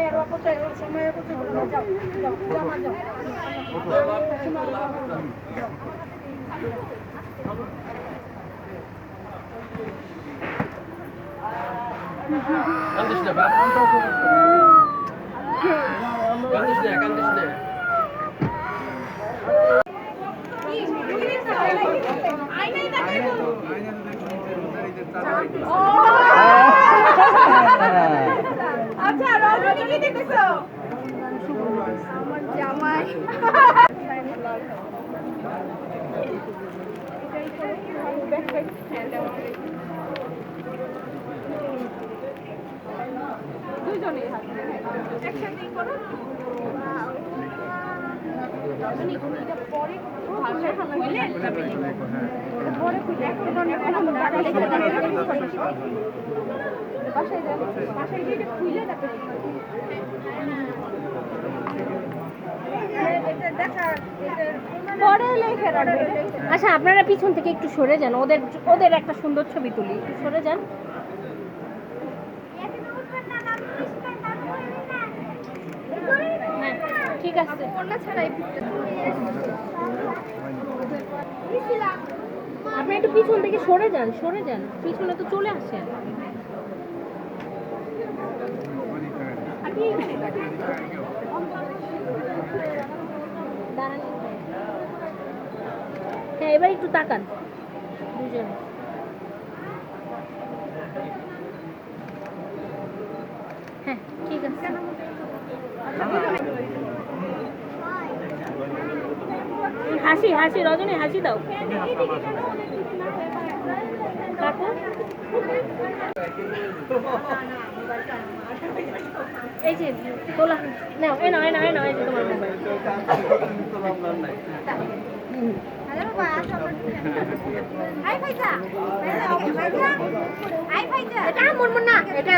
আর অপচয় সময় অপচয় করো না। যাও যাও জামা যাও আচ্ছা রজনী কি দেখতেছো আমার জামাই দুজনেই একসাথেই করো আচ্ছা আপনারা পিছন থেকে একটু সরে যান। ওদের ওদের একটা সুন্দর ছবি তুলি। একটু সরে যান হ্যাঁ ঠিক আছে। কন্যা ছাড়াই আপনি একটু পিছন থেকে সরে যান সরে যান। পিছনে তো চলে আসেন। হ্যাঁ এবার একটু তাকান। দুজন। হ্যাঁ ঠিক আছে। হাসি হাসি রজনী হাসি দাও। এই যে তোলা নাও এ নাও এ নাও এ নাও এই যে তোমার মোবাইল। এটা মন না এটা